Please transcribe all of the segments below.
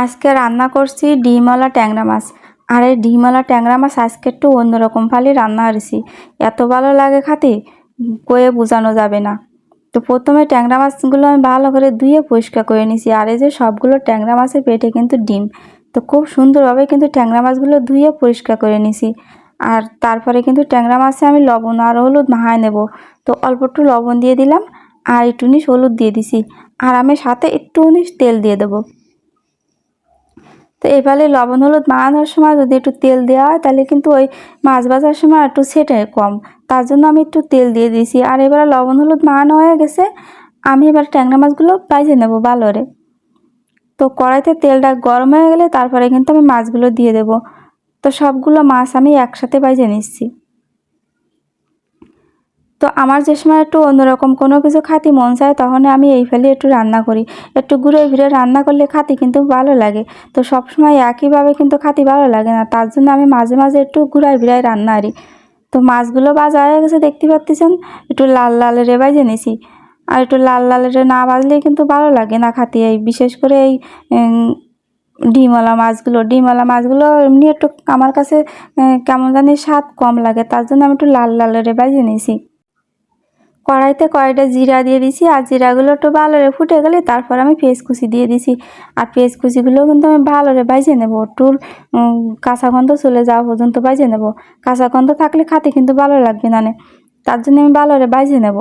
আজকে রান্না করছি ডিমওয়ালা ট্যাংরা মাছ। আর এই ডিমওয়ালা ট্যাংরা মাছ আজকে একটু অন্যরকম ফালি রান্না করেছি এত ভালো লাগে খাতে, কয়ে বোঝানো যাবে না। তো প্রথমে ট্যাংরা মাছগুলো আমি ভালো করে ধুয়ে পরিষ্কার করে নিয়েছি আর এই যে সবগুলো ট্যাংরা মাছের পেটে কিন্তু ডিম। তো খুব সুন্দরভাবে কিন্তু ট্যাংরা মাছগুলো ধুয়ে পরিষ্কার করে নিয়েছি আর তারপরে কিন্তু ট্যাংরা মাছে আমি লবণ আর হলুদ মাহায় নেব। তো অল্প একটু লবণ দিয়ে দিলাম আর একটু নিশ হলুদ দিয়ে দিছি। আর আমি সাথে একটু নিশ তেল দিয়ে দেবো। তো এবারে লবণ, হলুদ মাখানোর সময় যদি একটু তেল দেওয়া হয়, তাহলে কিন্তু ওই মাছ ভাজার সময় একটু সেটে কম। তার জন্য আমি একটু তেল দিয়ে দিয়েছি। আর এবারে লবণ, হলুদ মাখানো হয়ে গেছে, আমি এবার ট্যাংরা মাছগুলো পাইজে নেব ভালোরে। তো কড়াইতে তেলটা গরম হয়ে গেলে তারপরে কিন্তু আমি মাছগুলো দিয়ে দেবো। তো সবগুলো মাছ আমি একসাথে বাইজে নিচ্ছি। তো আমার যে সময় একটু অন্যরকম কোনো কিছু খাতি মন চায় তখন আমি এই ফেলে একটু রান্না করি। একটু ঘুরে ফিরে রান্না করলে খাতি কিন্তু ভালো লাগে। তো সব সময় একইভাবে কিন্তু খাতি ভালো লাগে না, তার জন্য আমি মাঝে মাঝে একটু ঘুরাই ফিরাই রান্না করি। তো মাছগুলো বাজা হয়ে গেছে, দেখতে পাচ্ছেন একটু লাল লাল রে বাজে নিছি। আর একটু লাল লাল রে না বাজলে কিন্তু ভালো লাগে না খাতি। এই বিশেষ করে এই ডিমওয়ালা মাছগুলো ডিমওয়ালা মাছগুলো এমনি একটু আমার কাছে কেমন জানি স্বাদ কম লাগে, তার জন্য আমি একটু লাল লাল রে বাজে নিয়েছি কড়াইতে কড়াইটা জিরা দিয়ে দিছি, আর জিরাগুলো একটু ভালো রে ফুটে গেলে তারপর আমি পেঁয়াজ কুচি দিয়ে দিছি। আর পেঁয়াজ কুচিগুলো কিন্তু আমি ভালোরে বাইজে নেব। একটু কাঁচা গন্ধ চলে যাওয়া পর্যন্ত বাইজে নেব। কাঁচা গন্ধ থাকলে খাতে কিন্তু ভালো লাগবে না তার জন্য আমি ভালো রে বাইজে নেব।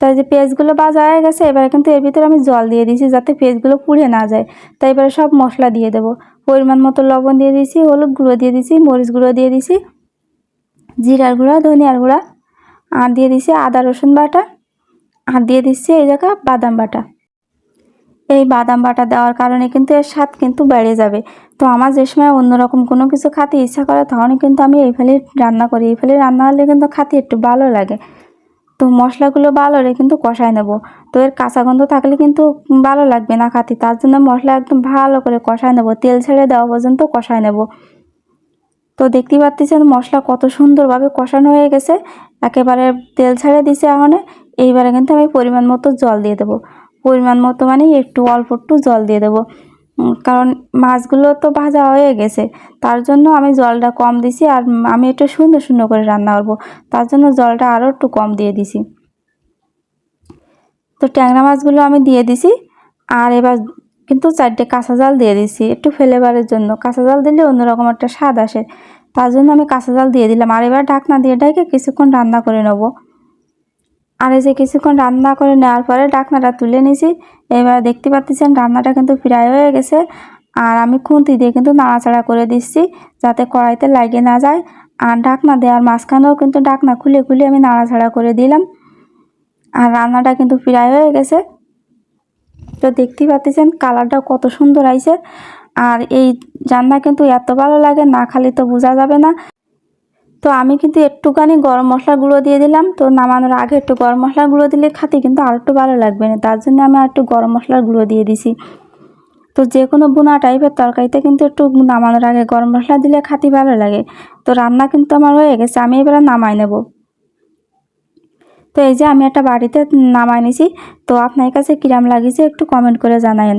তাই যে পেঁয়াজগুলো বাজা হয়ে গেছে, এবারে কিন্তু এর ভিতরে আমি জল দিয়ে দিয়েছি যাতে পেঁয়াজগুলো পুড়ে না যায়। তাই এবারে সব মশলা দিয়ে দেবো। পরিমাণ মতো লবণ দিয়ে দিয়েছি হলুদ গুঁড়ো দিয়ে দিয়েছি মরিচ গুঁড়ো দিয়ে দিয়েছি জিরার গুঁড়া, ধনিয়ার গুঁড়া। আর দিয়ে দিছি আদা, রসুন বাটা। আর দিয়ে দিচ্ছি এই জায়গা বাদাম বাটা। এই বাদাম বাটা দেওয়ার কারণে কিন্তু এর স্বাদ কিন্তু বেড়ে যাবে। তো আমার যে সময় অন্যরকম কোনো কিছু খাতে ইচ্ছা করে তখন কিন্তু আমি এই ফেলে রান্না করি। এই ফেলে রান্না হলে কিন্তু খাতে একটু ভালো লাগে। তো মশলাগুলো ভালো রে কিন্তু কষায় নেব। তো এর কাঁচা গন্ধ থাকলে কিন্তু ভালো লাগবে না খাতে। তার জন্য মশলা একদম ভালো করে কষায় নেব। তেল ছেড়ে দেওয়া পর্যন্ত কষায় নেব। তো দেখতে পাচ্ছেন মশলা কত সুন্দরভাবে কষানো হয়ে গেছে। একেবারে তেল ছেড়ে দিছে এখন এইবারে কিন্তু আমি পরিমাণ মতো জল দিয়ে দেবো। পরিমাণ মতো মানে একটু অল্প একটু জল দিয়ে দেবো। কারণ মাছগুলো তো ভাজা হয়ে গেছে। তার জন্য আমি জলটা কম দিছি আর আমি একটু সুন্দর সুন্দর করে রান্না করব। তার জন্য জলটা আরও একটু কম দিয়ে দিছি। তো ট্যাংরা মাছগুলো আমি দিয়ে দিছি। আর এবার কিন্তু চারটে কাঁচা জাল দিয়ে দিছি একটু ফ্লেভারের জন্য। কাঁচা জাল দিলে অন্যরকম একটা স্বাদ আসে। তার জন্য আমি কাঁচা জাল দিয়ে দিলাম। আর এবার ঢাকনা দিয়ে ঢাকে কিছুক্ষণ রান্না করে নেব। আর এই যে কিছুক্ষণ রান্না করে নেওয়ার পরে ঢাকনাটা তুলে নিয়েছি। এবার দেখতে পাচ্ছেন রান্নাটা কিন্তু প্রায় হয়ে গেছে। আর আমি খুন্তি দিয়ে কিন্তু নাড়াচাড়া করে দিচ্ছি যাতে কড়াইতে লাগে না যায়। আর ঢাকনা দেওয়ার মাঝখানেও কিন্তু ঢাকনা খুলে খুলে আমি নাড়াচাড়া করে দিলাম। আর রান্নাটা কিন্তু প্রায় হয়ে গেছে। তো দেখতেই পাচ্ছেন কালারটা কত সুন্দর আইছে। আর এই রান্না কিন্তু এত ভালো লাগে, না খালি তো বোঝা যাবে না। তো আমি কিন্তু একটুখানি গরম মশলা গুঁড়ো দিয়ে দিলাম। তো নামানোর আগে একটু গরম মশলা গুঁড়ো দিলে খাতে কিন্তু আর একটু ভালো লাগবে না। তার জন্য আমি আর একটু গরম মশলার গুঁড়ো দিয়ে দিছি। তো যে কোনো বোনা টাইপের তরকারিতে কিন্তু একটু নামানোর আগে গরম মশলা দিলে খাতি ভালো লাগে। তো রান্না কিন্তু আমার হয়ে গেছে, আমি এবারে নামাই নেব। তো এই যে আমি একটা বাড়িতে নামাই নিছি, তো আপনার কাছে কিরাম লাগিয়েছে একটু কমেন্ট করে জানায়েন।